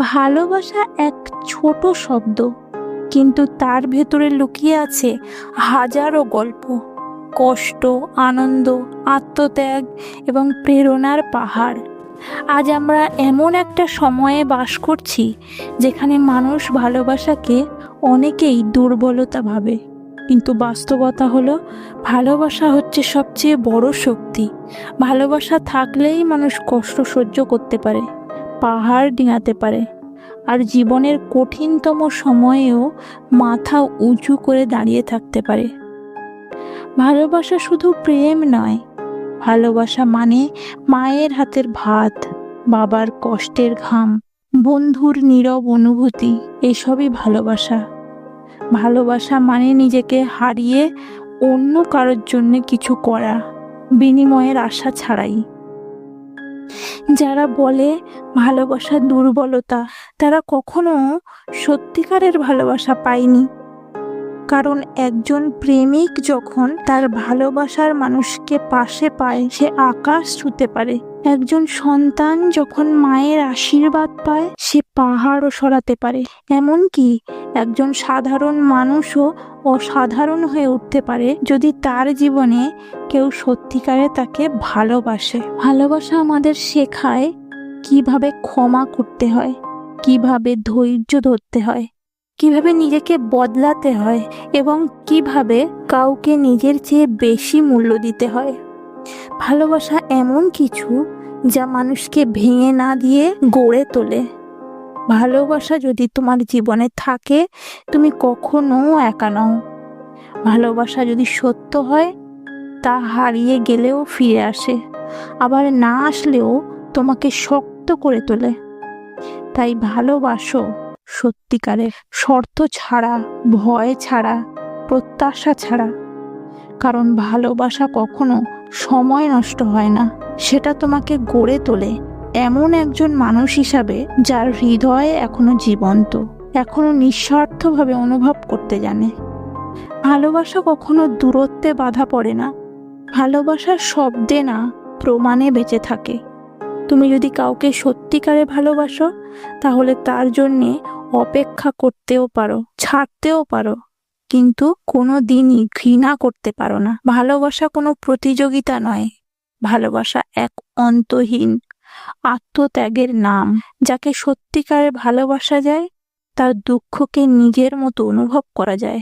ভালোবাসা এক ছোট শব্দ, কিন্তু তার ভেতরে লুকিয়ে আছে হাজারো গল্প, কষ্ট, আনন্দ, আত্মত্যাগ এবং প্রেরণার পাহাড়। আজ আমরা এমন একটা সময়ে বাস করছি যেখানে মানুষ ভালোবাসাকে অনেকেই দুর্বলতা ভাবে, কিন্তু বাস্তবতা হলো ভালোবাসা হচ্ছে সবচেয়ে বড় শক্তি। ভালোবাসা থাকলেই মানুষ কষ্ট সহ্য করতে পারে। পাহাড় ডিঙাতে পারে। আর জীবনের কঠিনতম সময়েও মাথা উঁচু করে দাঁড়িয়ে থাকতে পারে। ভালোবাসা শুধু প্রেম নয়, ভালোবাসা মানে মায়ের হাতের ভাত, বাবার কষ্টের ঘাম, বন্ধুর নীরব অনুভূতি, এসবই ভালোবাসা। ভালোবাসা মানে নিজেকে হারিয়ে অন্য কারোর জন্য কিছু করা, বিনিময়ের আশা ছাড়াই। যারা বলে ভালোবাসা, দুর্বলতা, তারা কখনো সত্যিকারের ভালোবাসা পায়নি। কারণ একজন প্রেমিক যখন তার ভালোবাসার মানুষকে পাশে পায়, সে আকাশ ছুতে পারে। একজন সন্তান যখন মায়ের আশীর্বাদ পায়, সে পাহাড়ও সরাতে পারে। এমনকি একজন সাধারণ মানুষও অসাধারণ হয়ে উঠতে পারে যদি তার জীবনে কেউ সত্যিকারে তাকে ভালোবাসে। ভালোবাসা আমাদের শেখায় কীভাবে ক্ষমা করতে হয়? কীভাবে ধৈর্য ধরতে হয়? কীভাবে নিজেকে বদলাতে হয়? এবং কীভাবে কাউকে নিজের চেয়ে বেশি মূল্য দিতে হয়? ভালোবাসা এমন কিছু যা মানুষকে ভেঙে না দিয়ে গড়ে তোলে। ভালোবাসা যদি তোমার জীবনে থাকে, তুমি কখনো একা নও। ভালোবাসা যদি সত্য হয়, তা হারিয়ে গেলেও ফিরে আসে। আবার না আসলেও তোমাকে শক্ত করে তোলে। তাই ভালোবাসো সত্যিকারের শর্ত ছাড়া, ভয় ছাড়া, প্রত্যাশা ছাড়া। কারণ ভালোবাসা কখনো সময় নষ্ট হয় না। সেটা তোমাকে গড়ে তোলে এমন একজন মানুষ হিসাবে যার হৃদয় এখনও জীবন্ত, এখনও নিঃস্বার্থভাবে অনুভব করতে জানে। ভালোবাসা কখনো দূরত্বে বাধা পড়ে না। ভালোবাসা শব্দে না, প্রমাণে বেঁচে থাকে। তুমি যদি কাউকে সত্যিকারে ভালোবাসো, তাহলে তার জন্যে অপেক্ষা করতেও পারো, ছাড়তেও পারো। কিন্তু কোনো দিনই ঘৃণা করতে পারো না। ভালোবাসা কোনো প্রতিযোগিতা নয়। ভালোবাসা এক অন্তহীন, আত্মত্যাগের নাম। যাকে সত্যিকারে ভালোবাসা যায়, তার দুঃখকে নিজের মতো অনুভব করা যায়।